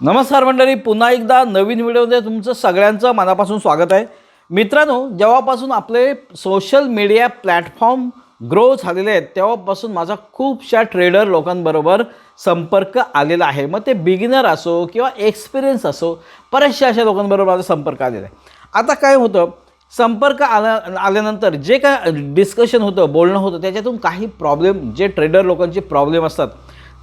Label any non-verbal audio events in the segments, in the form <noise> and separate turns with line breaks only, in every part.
नमस्कार मंडळी पुन्हा एकदा नवीन व्हिडिओमध्ये तुमचं सगळ्यांचं मनापासून स्वागत आहे. मित्रांनो जेव्हापासून आपले सोशल मीडिया प्लॅटफॉर्म ग्रो झालेले आहेत तेव्हापासून माझा खूपशा ट्रेडर लोकांबरोबर संपर्क आलेला आहे. मग ते बिगिनर असो किंवा एक्सपिरियन्स असो बऱ्याचशा अशा लोकांबरोबर माझा संपर्क आलेला आहे. आता काय होतं संपर्क आला आल्यानंतर जे काय डिस्कशन होतं बोलणं होतं त्याच्यातून काही प्रॉब्लेम जे ट्रेडर लोकांचे प्रॉब्लेम असतात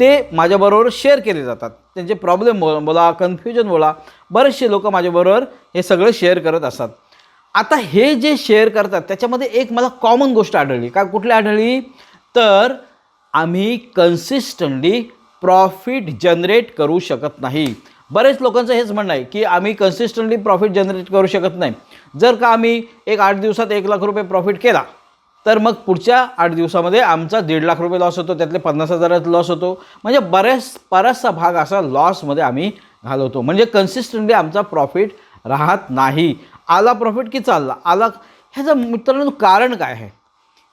ते माझ्याबरोबर शेअर केले जातात. त्यांचे प्रॉब्लेम बोला कन्फ्युजन बोला बरेचसे लोक माझ्याबरोबर हे सगळं शेअर करत असतात. आता हे जे शेअर करतात त्याच्यामध्ये एक मला कॉमन गोष्ट आढळली. का कुठली आढळली? तर आम्ही कन्सिस्टंटली प्रॉफिट जनरेट करू शकत नाही. बरेच लोकांचं हेच म्हणणं आहे की आम्ही कन्सिस्टंटली प्रॉफिट जनरेट करू शकत नाही. जर का आम्ही एक आठ दिवसात एक लाख रुपये प्रॉफिट केला तर मग पुढच्या आठ दिवसामध्ये आमचा दीड लाख रुपये लॉस होतो त्यातले पन्नास हजारात लॉस होतो. म्हणजे बऱ्याच बराचसा भाग असा लॉसमध्ये आम्ही घालवतो. म्हणजे कन्सिस्टंटली आमचा प्रॉफिट राहत नाही. आला प्रॉफिट की चालला? आला ह्याचं मित्रांनो कारण काय आहे?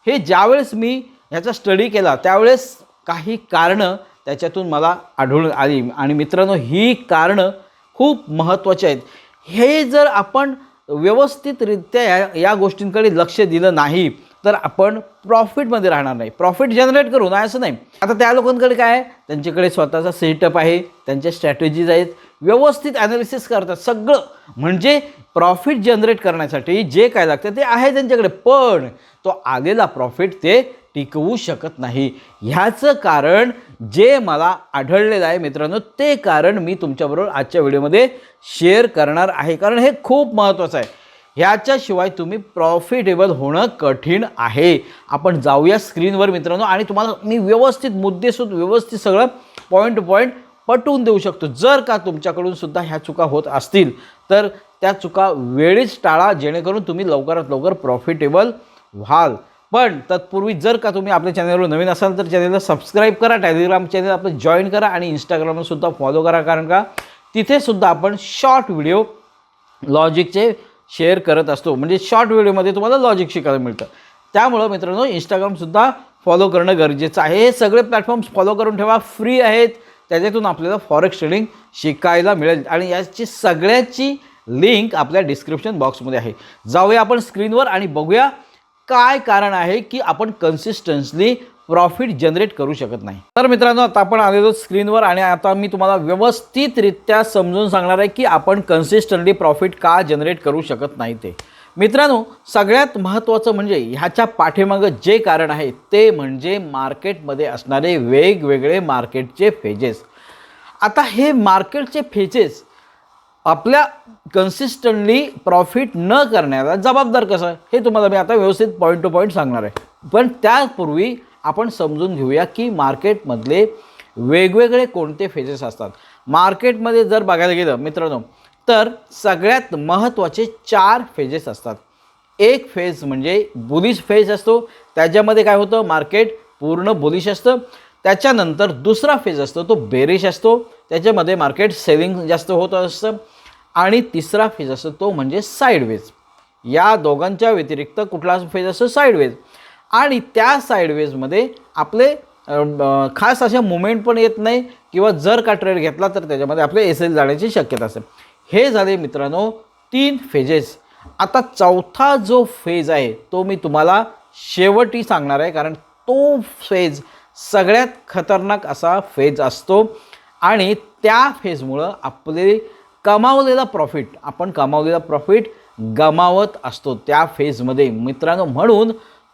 हे ज्यावेळेस मी ह्याचा स्टडी केला त्यावेळेस काही कारणं त्याच्यातून मला आढळून आली. आणि मित्रांनो ही कारणं खूप महत्त्वाची आहेत. हे जर आपण व्यवस्थितरित्या या या गोष्टींकडे लक्ष दिलं नाही तर आपण प्रॉफिटमध्ये राहणार नाही. प्रॉफिट जनरेट करू नाही असं नाही. आता त्या लोकांकडे काय आहे? त्यांच्याकडे स्वतःचा सेटअप आहे त्यांच्या स्ट्रॅटेजीज आहेत. व्यवस्थित ॲनालिसिस करतात सगळं. म्हणजे प्रॉफिट जनरेट करण्यासाठी जे काय लागतं ते आहे त्यांच्याकडे. पण तो आलेला प्रॉफिट ते टिकवू शकत नाही. ह्याचं कारण जे मला आढळलेलं आहे मित्रांनो ते कारण मी तुमच्याबरोबर आजच्या व्हिडिओमध्ये शेअर करणार आहे. कारण हे खूप महत्त्वाचं आहे. ह्याच्याशिवाय तुम्ही प्रॉफिटेबल होणं कठीण आहे. आपण जाऊया स्क्रीनवर मित्रांनो आणि तुम्हाला मी व्यवस्थित मुद्देसूद व्यवस्थित सगळं पॉईंट टू पॉईंट पटवून देऊ शकतो. जर का तुमच्याकडून सुद्धा ह्या चुका होत असतील तर त्या चुका वेळीच टाळा जेणेकरून तुम्ही लवकरात लवकर प्रॉफिटेबल व्हाल. पण तत्पूर्वी जर का तुम्ही आपल्या चॅनलवर नवीन असाल तर चॅनलला सबस्क्राईब करा टेलिग्राम चॅनल आपलं जॉईन करा आणि इंस्टाग्रामला सुद्धा फॉलो करा. कारण का? तिथेसुद्धा आपण शॉर्ट व्हिडिओ लॉजिकचे शेअर करत असतो. म्हणजे शॉर्ट व्हिडिओमध्ये तुम्हाला लॉजिक शिकायला मिळतं. त्यामुळं मित्रांनो इंस्टाग्रामसुद्धा फॉलो करणं गरजेचं आहे. हे सगळे प्लॅटफॉर्म्स फॉलो करून ठेवा. फ्री आहेत. त्याच्यातून आपल्याला फॉरेक्स ट्रेडिंग शिकायला मिळेल. आणि याची सगळ्याची लिंक आपल्या डिस्क्रिप्शन बॉक्समध्ये आहे. जाऊया आपण स्क्रीनवर आणि बघूया काय कारण आहे की आपण कन्सिस्टन्सली प्रॉफिट जनरेट करू शकत नाही. तर मित्रांनो आता आपण आलेलो स्क्रीनवर आणि आता मी तुम्हाला व्यवस्थितरित्या समजून सांगणार आहे की आपण कन्सिस्टंटली प्रॉफिट का जनरेट करू शकत नाही ते. मित्रांनो सगळ्यात महत्त्वाचं म्हणजे ह्याच्या पाठीमागं जे कारण आहे ते म्हणजे मार्केटमध्ये असणारे वेगवेगळे मार्केटचे फेजेस. आता हे मार्केटचे फेजेस आपल्या कन्सिस्टंटली प्रॉफिट न करण्याला जबाबदार कसं हे तुम्हाला मी आता व्यवस्थित पॉईंट टू पॉईंट सांगणार आहे. पण त्यापूर्वी आपण समजून घेऊया की मार्केटमधले वेगवेगळे कोणते फेजेस असतात. मार्केटमध्ये जर बघायला गेलं मित्रांनो तर सगळ्यात महत्त्वाचे चार फेजेस असतात. एक फेज म्हणजे बुलिश फेज असतो. त्याच्यामध्ये काय होतं? मार्केट पूर्ण बुलिश असतं. त्याच्यानंतर दुसरा फेज असतो तो बेरिश असतो. त्याच्यामध्ये मार्केट सेलिंग जास्त होत असतं. आणि तिसरा फेज असतो तो म्हणजे साईडवेज या दोघांच्या व्यतिरिक्त कुठला फेज असतो? साईडवेज आणि त्या साईडवेजमध्ये आपले खास अशा मुवमेंट पण येत नाही किंवा जर का ट्रेड घेतला तर त्याच्यामध्ये आपले एस एल जाण्याची शक्यता असेल हे झाले मित्रांनो तीन फेजेस आता चौथा जो फेज आहे तो मी तुम्हाला शेवटी सांगणार आहे कारण तो फेज सगळ्यात खतरनाक असा फेज असतो. आणि त्या फेजमुळं आपले कमावलेला प्रॉफिट आपण कमावलेला प्रॉफिट गमावत असतो त्या फेजमध्ये मित्रांनो म्हणून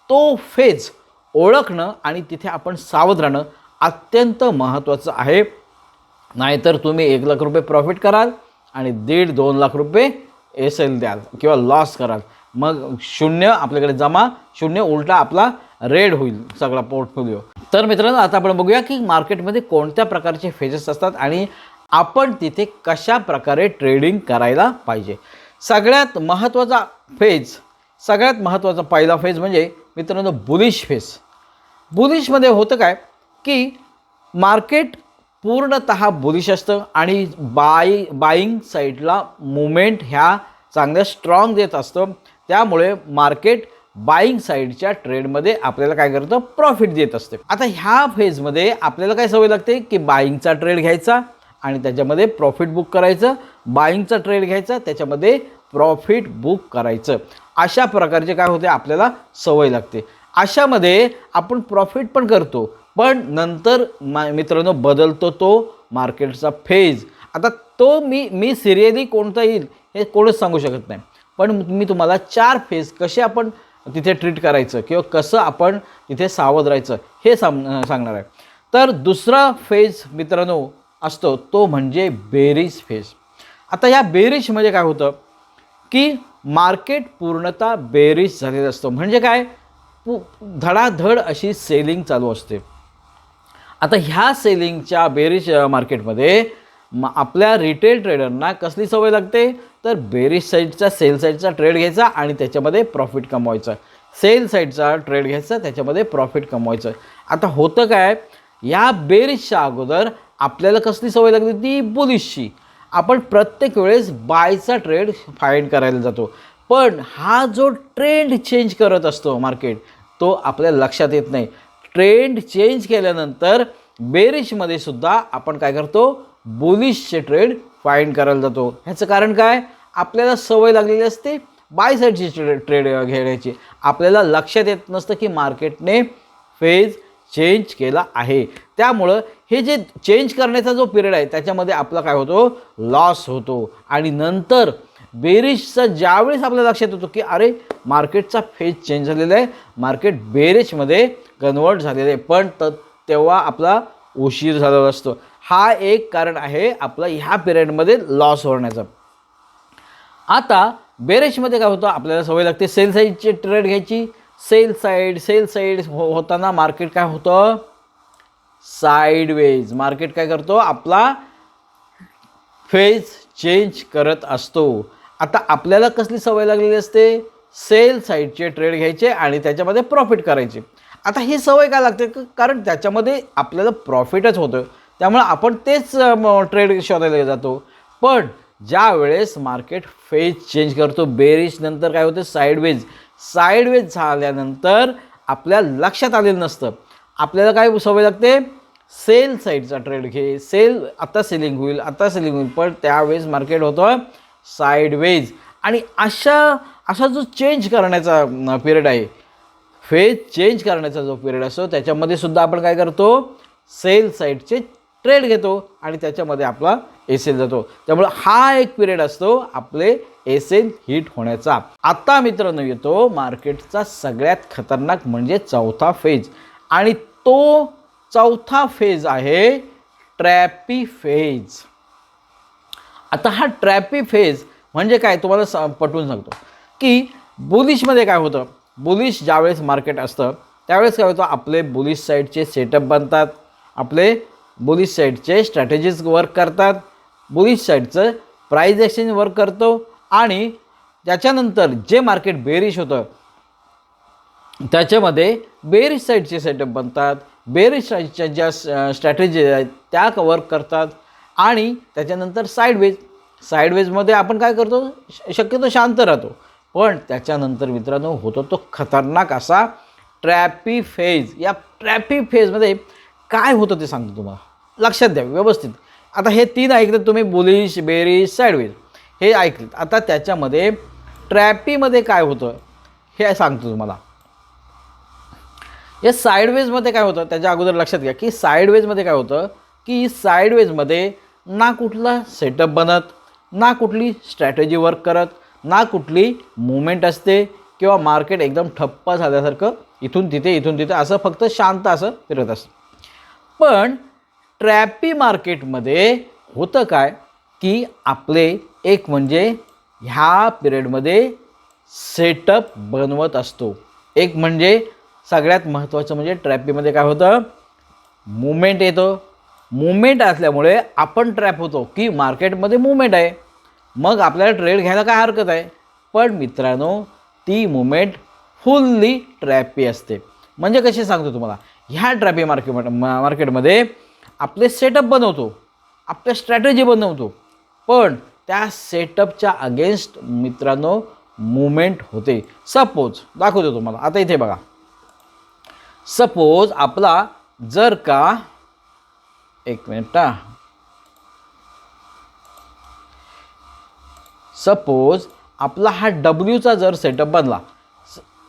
तो फेज ओळखणं आणि तिथे आपण सावध राहणं अत्यंत महत्त्वाचं आहे. नाहीतर तुम्ही एक लाख रुपये प्रॉफिट कराल आणि दीड दोन लाख रुपये एस एल द्याल किंवा लॉस कराल. मग शून्य आपल्याकडे जमा शून्य उलटा आपला रेड होईल सगळा पोर्टफोलिओ तर मित्रांनो आता आपण बघूया की मार्केटमध्ये कोणत्या प्रकारचे फेजेस असतात आणि आपण तिथे कशा प्रकारे ट्रेडिंग करायला पाहिजे. सगळ्यात महत्त्वाचा फेज सगळ्यात महत्त्वाचा पहिला फेज म्हणजे मित्रांनो बुलिश फेस बुलिशमध्ये होतं काय की मार्केट पूर्णत बुलिश असतं आणि बाय बाईंग साईडला मुवमेंट ह्या चांगल्या स्ट्रॉंग देत असतं. त्यामुळे मार्केट बाईंग साईडच्या ट्रेडमध्ये आपल्याला काय करतं? प्रॉफिट देत असते. आता ह्या फेजमध्ये आपल्याला काय सवय लागते? की बाईंगचा ट्रेड घ्यायचा आणि त्याच्यामध्ये प्रॉफिट बुक करायचं. बाईंगचा ट्रेड घ्यायचा त्याच्यामध्ये प्रॉफिट बुक करायचं. अशा प्रकारचे काय होते आपल्याला सवय लागते. अशामध्ये आपण प्रॉफिट पण करतो पण नंतर मा मित्रांनो बदलतो तो मार्केटचा फेज आता तो मी मी सिरियली कोणता येईल हे कोणच सांगू शकत नाही. पण मी तुम्हाला चार फेज कसे आपण तिथे ट्रीट करायचं किंवा कसं आपण तिथे सावध राहायचं हे सांग सांगणार आहे. तर दुसरा फेज मित्रांनो असतो तो म्हणजे बेरीज फेज आता या बेरीजमध्ये काय होतं की मार्केट पूर्णतः बेरीज झालेलं असतं. म्हणजे काय? पु धडाधड अशी सेलिंग चालू असते. आता ह्या सेलिंगच्या बेरिश मार्केटमध्ये म आपल्या रिटेल ट्रेडरना कसली सवय लागते? तर बेरीज साईडचा सेल साईडचा ट्रेड घ्यायचा आणि त्याच्यामध्ये प्रॉफिट कमवायचा. सेल साईडचा ट्रेड घ्यायचा त्याच्यामध्ये प्रॉफिट कमवायचं. आता होतं काय? या बेरीजच्या अगोदर आपल्याला कसली सवय लागते ती बुलिशची आपण प्रत्येक वेळेस बायचा ट्रेड फाईंड करायला जातो. पण हा जो ट्रेंड चेंज करत असतो मार्केट तो आपल्या लक्षात येत नाही. ट्रेंड चेंज केल्यानंतर बेरिशमध्ये सुद्धा आपण काय करतो? बुलिशचे ट्रेड फाईंड करायला जातो. ह्याचं कारण काय? आपल्याला सवय लागलेली असते बाय साईडची ट्रेड ट्रेड घेण्याची. आपल्याला लक्षात येत नसतं की मार्केटने फेज चेंज केला आहे. त्यामुळं हे जे चेंज करण्याचा जो पिरियड आहे त्याच्यामध्ये आपला काय होतो? लॉस होतो. आणि नंतर बेरिशचा ज्यावेळेस आपल्या लक्षात येतो की अरे मार्केटचा फेज चेंज झालेला आहे. मार्केट बेरिशमध्ये कन्वर्ट झालेलं आहे. पण त तेव्हा आपला उशीर झालेला असतो. हा एक कारण आहे आपला ह्या पिरियडमध्ये लॉस होण्याचा. आता बेरेशमध्ये काय होतं? आपल्याला सवय लागते सेल साईजची ट्रेड घ्यायची. सेल साईड सेल साईड हो होताना मार्केट काय होतं? साईडवेज मार्केट काय करतो? आपला फेज चेंज करत असतो. आता आपल्याला कसली सवय लागलेली असते? सेल साईडचे ट्रेड घ्यायचे आणि त्याच्यामध्ये प्रॉफिट करायचे. आता ही सवय काय लागते? कारण त्याच्यामध्ये आपल्याला प्रॉफिटच होतं. त्यामुळे आपण तेच ट्रेड शोधायला जातो. पण ज्या वेळेस मार्केट फेज चेंज करतो बेरिश नंतर काय होतं? साईडवेज साईडवेज झाल्यानंतर आपल्या लक्षात आलेलं नसतं. आपल्याला काय सवय लागते? सेल साईडचा ट्रेड घे. सेल आता सेलिंग होईल आता सेलिंग होईल पण त्यावेळेस मार्केट होतं साईडवेज आणि अशा असा जो चेंज करण्याचा पिरियड आहे फेज चेंज करण्याचा जो पिरियड असतो त्याच्यामध्ये सुद्धा आपण काय करतो? सेल साईडचे ट्रेड घेतो आणि त्याच्यामध्ये आपला एसेल जातो. त्यामुळे हा एक पिरियड असतो आपले एस हिट होण्याचा. आता मित्रांनो येतो मार्केटचा सगळ्यात खतरनाक म्हणजे चौथा फेज आणि तो चौथा फेज आहे ट्रॅपी फेज आता हा ट्रॅपी फेज म्हणजे काय? तुम्हाला स पटवून सांगतो. की बुलिशमध्ये काय होतं? बुलिश ज्यावेळेस मार्केट असतं त्यावेळेस काय होतं? आपले बुलिश साईडचे सेटअप बनतात. आपले बुलिश साईडचे स्ट्रॅटेजीज वर्क करतात. बुलिश साईडचं प्राईज एक्सचेंज वर्क करतो. आणि त्याच्यानंतर जे मार्केट बेरिश होतं त्याच्यामध्ये बेरिश साईडचे सेटअप बनतात. बेरिश साईडच्या ज्या स्ट्रॅटेजी आहेत त्या कवर करतात. आणि त्याच्यानंतर साईडवेज साईडवेजमध्ये आपण काय करतो? श- शक्यतो शांत राहतो. पण त्याच्यानंतर मित्रांनो होतो तो खतरनाक असा ट्रॅपी फेज या ट्रॅपी फेजमध्ये काय होतं ते सांगतो तुम्हाला. लक्षात द्या व्यवस्थित. आता हे तीन ऐकतात तुम्ही बुलिश बेरिश साईडवेज हे ऐकलं. आता त्याच्यामध्ये ट्रॅपीमध्ये काय होतं हे सांगतो तुम्हाला. या साईडवेजमध्ये काय होतं त्याच्या अगोदर लक्षात घ्या की साईडवेजमध्ये काय होतं की साईडवेजमध्ये ना कुठला सेटअप बनत ना कुठली स्ट्रॅटेजी वर्क करत ना कुठली मुवमेंट असते किंवा मार्केट एकदम ठप्प झाल्यासारखं इथून तिथे इथून तिथे असं फक्त शांत असं फिरत असतं. पण ट्रॅपी मार्केटमध्ये होतं काय की आपले एक म्हणजे ह्या पिरियडमध्ये सेटअप बनवत असतो. एक म्हणजे सगळ्यात महत्त्वाचं म्हणजे ट्रॅपीमध्ये काय होतं? मुवमेंट येतो. मुवमेंट असल्यामुळे आपण ट्रॅप होतो की मार्केटमध्ये मुवमेंट आहे. मग आपल्याला ट्रेड घ्यायला काय हरकत आहे? पण मित्रांनो ती मुवमेंट फुल्ली ट्रॅपी असते. म्हणजे कशी सांगतो तुम्हाला? ह्या ट्रॅपी मार्केट मार्केटमध्ये आपले सेटअप बनवतो. आपल्या स्ट्रॅटेजी बनवतो. पण त्या सेटअपच्या अगेन्स्ट मित्रांनो मुवमेंट होते. सपोज दाखवतो तुम्हाला. आता इथे बघा. सपोज आपला जर का एक मिनिट सपोज आपला हा डब्ल्यूचा जर सेटअप बनला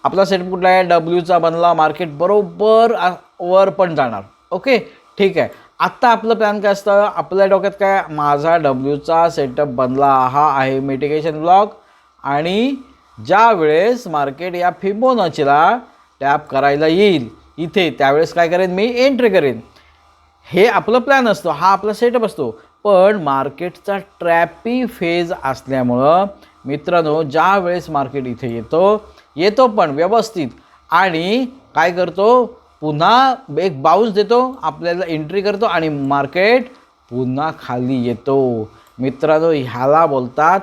आपला सेटअप कुठला आहे? डब्ल्यूचा बनला मार्केट बरोबर वर पण जाणार. ओके? ठीक आहे. आत्ता आपलं प्लॅन काय असतं? आपल्या डोक्यात काय? माझा डब्ल्यूचा सेटअप बनला. हा आहे मिटिगेशन ब्लॉक आणि ज्या वेळेस मार्केट या फिबोनाचीला टॅप करायला येईल इथे त्यावेळेस काय करेन? मी एंट्री करेन. हे आपलं प्लॅन असतो. हा आपला सेटअप असतो. पण मार्केटचा ट्रॅपी फेज असल्यामुळं मित्रांनो ज्या वेळेस मार्केट इथे येतो येतो पण व्यवस्थित. आणि काय करतो? पुन्हा एक बाउन्स देतो आपल्याला एंट्री करतो आणि मार्केट पुन्हा खाली येतो. मित्रांनो ह्याला बोलतात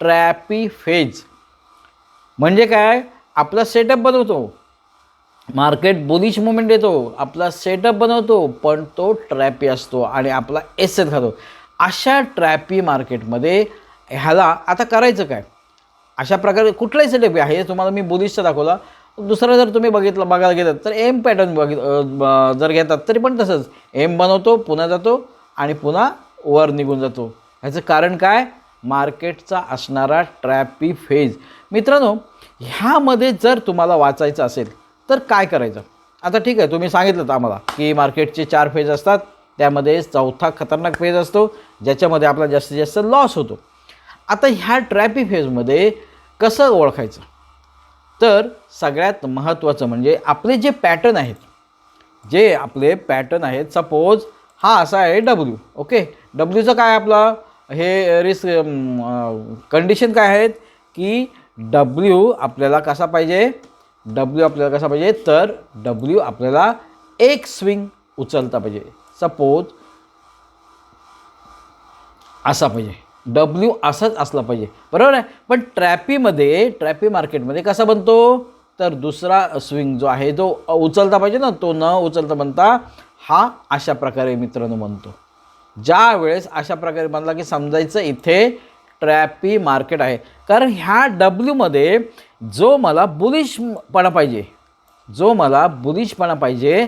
ट्रॅपी फेज म्हणजे काय? आपला सेटअप बनवतो. मार्केट बुलिश मुवमेंट येतो आपला सेटअप बनवतो पण तो ट्रॅपी असतो आणि आपला एसेट खातो. अशा ट्रॅपी मार्केटमध्ये ह्याला आता करायचं काय? अशा प्रकारे कुठलाही सेटअप आहे तुम्हाला मी बुलिशचा दाखवला. दुसरा जर तुम्ही बघितलं बघायला गेलात तर एम पॅटर्न बघित जर घेतात तरी पण तसंच. एम बनवतो पुन्हा जातो आणि पुन्हा वर निघून जातो. ह्याचं कारण काय? मार्केटचा असणारा ट्रॅपी फेज मित्रांनो ह्यामध्ये जर तुम्हाला वाचायचं असेल तर काय करायचं? आता ठीक आहे तुम्ही सांगितलं आम्हाला की मार्केटचे चार फेज असतात. त्यामध्ये चौथा खतरनाक फेज असतो ज्याच्यामध्ये आपला जास्तीत जास्त लॉस होतो. आता ह्या ट्रॅपी फेजमध्ये कसं ओळखायचं? तर सगळ्यात महत्त्वाचं म्हणजे आपले जे पॅटर्न आहेत जे आपले पॅटर्न आहेत सपोज हा असा आहे डब्ल्यू ओके डब्ल्यूचं काय आपलं? हे रिस्क कंडिशन काय आहेत? की डब्ल्यू आपल्याला कसा पाहिजे? डब्ल्यू आपल्याला कसा पाहिजे? तर डब्ल्यू आपल्याला एक स्विंग उचलता पाहिजे. सपोज असा पाहिजे. डब्ल्यू असाच असला पाहिजे. बरोबर आहे? पण ट्रॅपीमध्ये ट्रॅपी मार्केटमध्ये कसा बनतो? तर दुसरा स्विंग जो आहे तो उचलता पाहिजे ना तो न उचलता बनता हा अशा प्रकारे मित्रांनो बनतो. ज्या वेळेस अशा प्रकारे बनला की समजायचं इथे ट्रॅपी मार्केट आहे. कारण ह्या डब्ल्यूमध्ये जो मला बुलिशपणा पाहिजे जो मला बुलिशपणा पाहिजे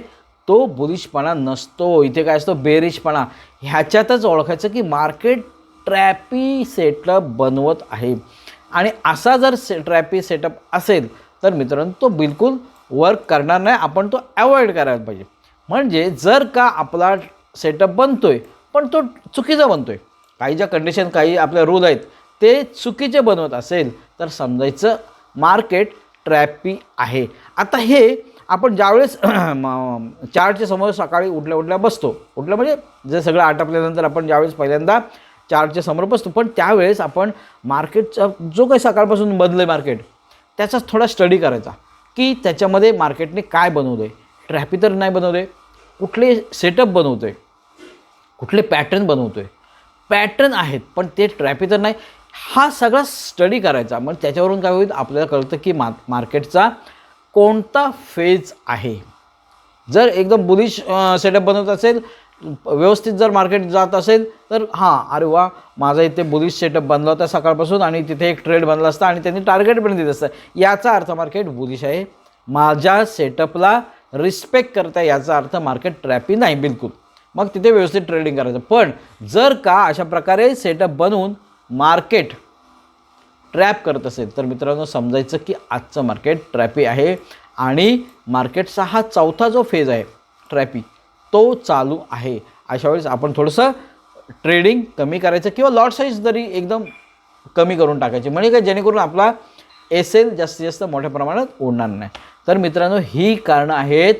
तो बुलिशपणा नसतो. इथे काय असतो? बेरिशपणा. ह्याच्यातच ओळखायचं की मार्केट ट्रॅपी सेटअप बनवत आहे. आणि असा जर से ट्रॅपी सेटअप असेल तर मित्रांनो तो बिलकुल वर्क करणार नाही. आपण तो अवॉइड करायला पाहिजे. म्हणजे जर का आपला सेटअप बनतो आहे पण तो चुकीचा बनतो आहे काही ज्या कंडिशन काही आपले रूल आहेत ते चुकीचे बनवत असेल तर समजायचं मार्केट ट्रॅपी आहे. आता हे आपण ज्यावेळेस <clears throat> चारच्या समोर सकाळी उठल्या उठल्या बसतो. उठल्या म्हणजे जे सगळं आटपल्यानंतर आपण ज्यावेळेस पहिल्यांदा चारच्या समोर बसतो. पण त्यावेळेस आपण मार्केटचा जो काही सकाळपासून बनलं आहे मार्केट त्याचा थोडा स्टडी करायचा. की त्याच्यामध्ये मार्केटने काय बनवलं आहे ट्रॅपी तर नाही बनवले कुठले सेटअप बनवतो आहे कुठले पॅटर्न बनवतो आहे पॅटर्न आहेत पण ते ट्रॅपी तर नाही. हा सगळा स्टडी करायचा. मग त्याच्यावरून काय होईल? आपल्याला कळतं की मा मार्केटचा कोणता फेज आहे. जर एकदम बुलिश सेटअप बनवत असेल व्यवस्थित जर मार्केट जात असेल तर हां अरे वा माझा इथे बुलिश सेटअप बनला होता सकाळपासून आणि तिथे एक ट्रेड बनला असता आणि त्यांनी टार्गेट पण दिलं असतं. याचा अर्थ मार्केट बुलिश आहे. माझ्या सेटअपला रिस्पेक्ट करता याचा अर्थ मार्केट ट्रॅपी नाही बिलकुल. मग तिथे व्यवस्थित ट्रेडिंग करायचं. पण जर का अशा प्रकारे सेटअप बनवून मार्केट ट्रॅप करत असेल तर मित्रांनो समजायचं की आजचं मार्केट ट्रॅपी आहे आणि मार्केटचा हा चौथा जो फेज आहे ट्रॅपी तो चालू आहे. अशा वेळेस आपण थोडंसं ट्रेडिंग कमी करायचं किंवा लॉट साईज जरी एकदम कमी करून टाकायची. म्हणजे काय? जेणेकरून आपला एस एल जास्तीत जास्त मोठ्या प्रमाणात उडणार नाही. तर मित्रांनो ही कारणं आहेत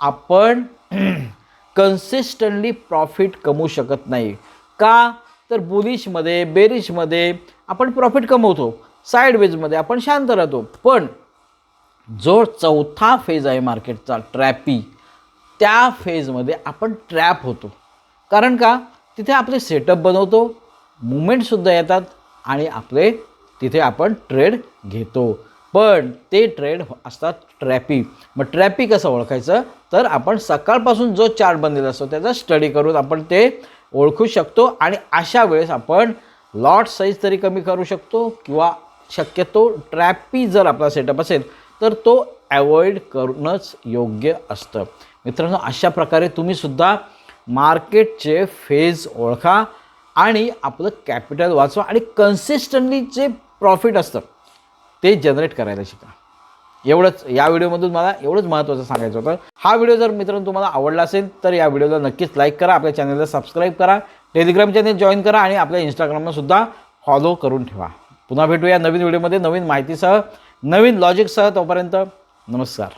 आपण <clears throat> कन्सिस्टंटली प्रॉफिट कमवू शकत नाही. का? तर बुलिशमध्ये बेरिशमध्ये आपण प्रॉफिट कमवतो. साईडवेजमध्ये आपण शांत राहतो. पण जो चौथा फेज आहे मार्केटचा ट्रॅपी त्या फेजमध्ये आपण ट्रॅप होतो. कारण का? तिथे आपले सेटअप बनवतो मुवमेंटसुद्धा येतात आणि आपले तिथे आपण ट्रेड घेतो. पण ते ट्रेड असतात ट्रॅपी मग ट्रॅपी कसं ओळखायचं? तर आपण सकाळपासून जो चार्ट बनलेला असतो त्याचा स्टडी करून आपण ते ओळखू शकतो आणि अशा वेळेस आपण लॉट साईज तरी कमी करू शकतो किंवा शक्यतो ट्रॅपी जर आपला सेटअप असेल तर तो ॲवॉइड करूनच योग्य असतं. मित्रांनो अशा प्रकारे तुम्हीसुद्धा मार्केटचे फेज ओळखा आणि आपलं कॅपिटल वाचवा आणि कन्सिस्टंटली जे प्रॉफिट असतं ते जनरेट करायला शिका. एवढंच या व्हिडिओमधून मला एवढंच महत्त्वाचं सांगायचं होतं. हा व्हिडिओ जर मित्रांनो तुम्हाला आवडला असेल तर या व्हिडिओला नक्कीच लाईक करा आपल्या चॅनलला सबस्क्राईब करा टेलिग्राम चॅनल जॉईन करा आणि आपल्या इंस्टाग्रामलासुद्धा फॉलो करून ठेवा. पुन्हा भेटूया नवीन व्हिडिओमध्ये नवीन माहितीसह नवीन लॉजिकसह तोपर्यंत नमस्कार